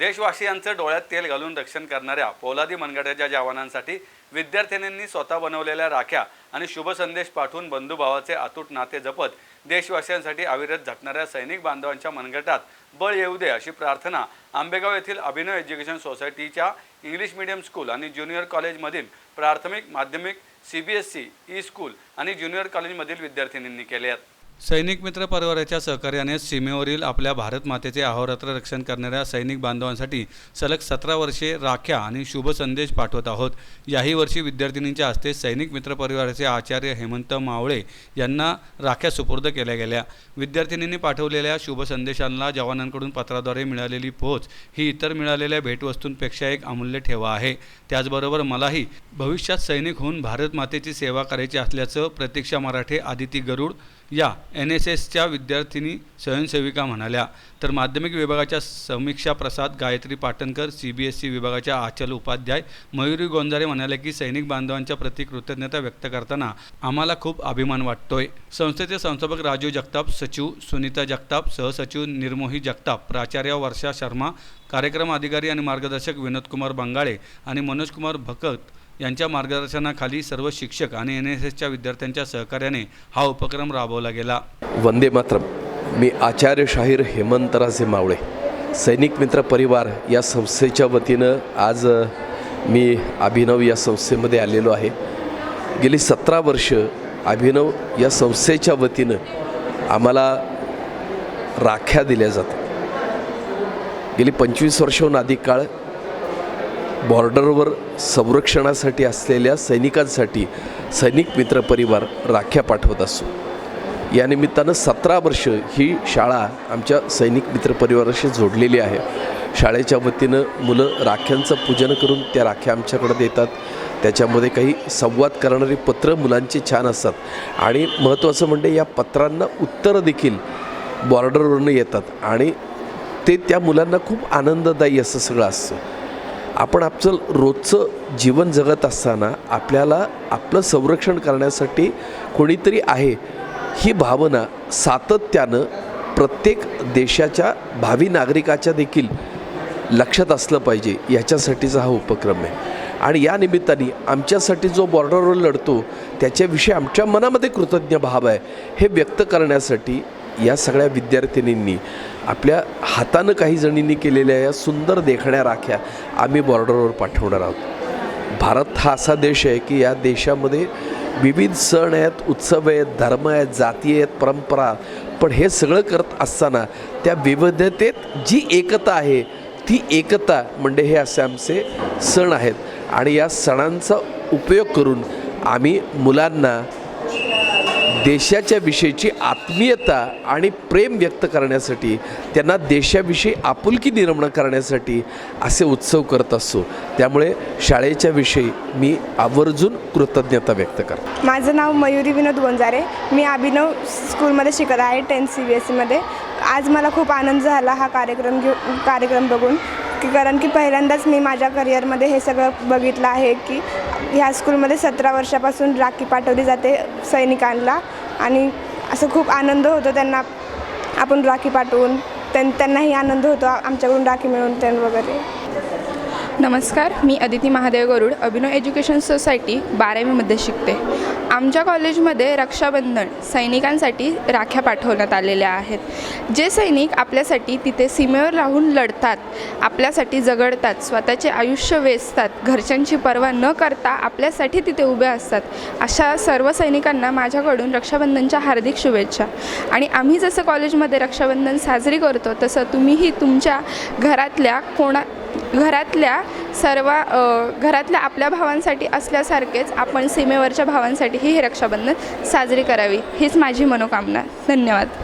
देशवासियांचं डोळ्यात तेल घालून रक्षण करणाऱ्या पोलादी मनगटाच्या जवानांसाठी विद्यार्थिनींनी स्वतः बनवलेल्या राख्या आणि शुभसंदेश पाठवून बंधुभावाचे अतूट नाते जपत देशवासियांसाठी अविरत झटणाऱ्या सैनिक बांधवांच्या मनगटात बळ येऊ दे अशी प्रार्थना आंबेगाव येथील अभिनव एज्युकेशन सोसायटीच्या इंग्लिश मीडियम स्कूल आणि ज्युनियर कॉलेजमधील प्राथमिक माध्यमिक C B S C E school आणि ज्युनियर कॉलेजमधील विद्यार्थिनींनी केले आहेत. सैनिक मित्र परिवाराच्या सहकार्याने सीमेवरील आपल्या भारत मातेचे अहोरात्र रक्षण करणाऱ्या सैनिक बांधवांसाठी सलग सतरा वर्षे राख्या आणि शुभ संदेश पाठवत आहोत. याही वर्षी विद्यार्थिनींच्या हस्ते सैनिक मित्र परिवाराचे आचार्य हेमंत मावळे यांना राख्या सुपूर्द केल्या गेल्या. विद्यार्थिनींनी पाठवलेल्या शुभ संदेशांना जवानांकडून पत्राद्वारे मिळालेली पोच ही इतर मिळालेल्या भेटवस्तूंपेक्षा एक अमूल्य ठेवा आहे. त्याचबरोबर मलाही भविष्यात सैनिक होऊन भारत मातेची सेवा करायची असल्याचं प्रतीक्षा मराठे आदिती गरुड या एन एस एसच्या विद्यार्थिनी स्वयंसेविका म्हणाल्या तर माध्यमिक विभागाच्या Samiksha Prasad Gayatri Patankar C B S C विभागाच्या आचल उपाध्याय मयुरी गोंजारे म्हणाले की सैनिक बांधवांच्या प्रति कृतज्ञता व्यक्त करताना आम्हाला खूप अभिमान वाटतोय. संस्थेचे संस्थापक राजू जगताप सचिव सुनीता जगताप सहसचिव निर्मोही जगताप प्राचार्य वर्षा शर्मा कार्यक्रम अधिकारी आणि मार्गदर्शक विनोदकुमार बंगाळे आणि मनोजकुमार भकत यांच्या मार्गदर्शनाखाली सर्व शिक्षक आणि एन एस एसच्या विद्यार्थ्यांच्या सहकार्याने हा उपक्रम राबवला गेला. वंदे मातरम. मी आचार्य शाहीर हेमंतराजे मावळे सैनिक मित्र परिवार या संस्थेच्या वतीनं आज मी अभिनव या संस्थेमध्ये आलेलो आहे. गेली सतरा वर्ष अभिनव या संस्थेच्या वतीनं आम्हाला राख्या दिल्या जातात. गेली पंचवीस वर्षाहून अधिक काळ बॉर्डरवर संरक्षणासाठी असलेल्या सैनिकांसाठी सैनिक मित्र परिवार राख्या पाठवत असतो या निमित्तानं सतरा वर्ष ही शाळा आमच्या सैनिक मित्र परिवाराशी जोडलेली आहे. शाळेच्या वतीनं मुलं राख्यांचं पूजन करून त्या राख्या आमच्याकडे देतात. त्याच्यामध्ये काही संवाद करणारी पत्रं मुलांची छान असतात. आणि महत्त्वाचं म्हणजे या पत्रांना उत्तरं देखील बॉर्डरवरून येतात. आणि ते त्या मुलांना खूप आनंददायी असं सगळं असतं. आपण आपलं रोजचं जीवन जगत असताना आपल्याला आपलं संरक्षण करण्यासाठी कोणीतरी आहे ही भावना सातत्यानं प्रत्येक देशाच्या भावी नागरिकाच्या देखील लक्षात असलं पाहिजे. याच्यासाठीचा हा उपक्रम आहे. आणि या निमित्ताने आमच्यासाठी जो बॉर्डरवर लढतो त्याच्याविषयी आमच्या मनामध्ये कृतज्ञ भाव आहे हे व्यक्त करण्यासाठी या सगळ्या विद्यार्थिनींनी आपल्या हातानं काही जणींनी केलेल्या या सुंदर देखण्या राख्या आम्ही बॉर्डरवर पाठवणार आहोत. भारत हा असा देश आहे की या देशामध्ये विविध सण आहेत उत्सव आहेत धर्म आहेत जाती आहेत परंपरा पण हे सगळं करत असताना त्या विविधतेत जी एकता आहे ती एकता म्हणजे हे असे आमचे सण आहेत. आणि या सणांचा उपयोग करून आम्ही मुलांना देशाच्या विषयीची आत्मीयता आणि प्रेम व्यक्त करण्यासाठी त्यांना देशाविषयी आपुलकी निर्माण करण्यासाठी असे उत्सव करत असतो. त्यामुळे शाळेच्या विषयी मी आवर्जून कृतज्ञता व्यक्त करतो. माझं नाव मयुरी विनोद वंजारे. मी अभिनव स्कूलमध्ये शिकत आहे टेन्थ सी बी एस सीमध्ये आज मला खूप आनंद झाला हा कार्यक्रम घेऊ कार्यक्रम बघून. की कारण की पहिल्यांदाच मी माझ्या करिअरमध्ये हे सगळं बघितलं आहे की ह्या स्कूलमध्ये सतरा वर्षापासून राखी पाठवली जाते सैनिकांना आणि असं खूप आनंद होतो त्यांना आपण राखी पाठवून त्यां त्यांनाही आनंद होतो आमच्याकडून राखी मिळून त्यां वगैरे. नमस्कार मी अदिती महादेव गरुड अभिनव एज्युकेशन सोसायटी बारावीमध्ये शिकते. आमच्या कॉलेजमध्ये रक्षाबंधन सैनिकांसाठी राख्या पाठवण्यात आलेल्या आहेत. जे सैनिक आपल्यासाठी तिथे सीमेवर राहून लढतात आपल्यासाठी जगडतात स्वतःचे आयुष्य वेचतात घरच्यांची पर्वा न करता आपल्यासाठी तिथे उभे असतात अशा सर्व सैनिकांना माझ्याकडून रक्षाबंधनच्या हार्दिक शुभेच्छा. आणि आम्ही जसं कॉलेजमध्ये रक्षाबंधन साजरी करतो तसं तुम्हीही तुमच्या घरातल्या कोणा घरातल्या सर्व घरातल्या आपल्या भावांसाठी असल्यासारखेच आपण सीमेवरच्या भावांसाठीही हे रक्षाबंधन साजरी करावी. हीच माझी मनोकामना. धन्यवाद.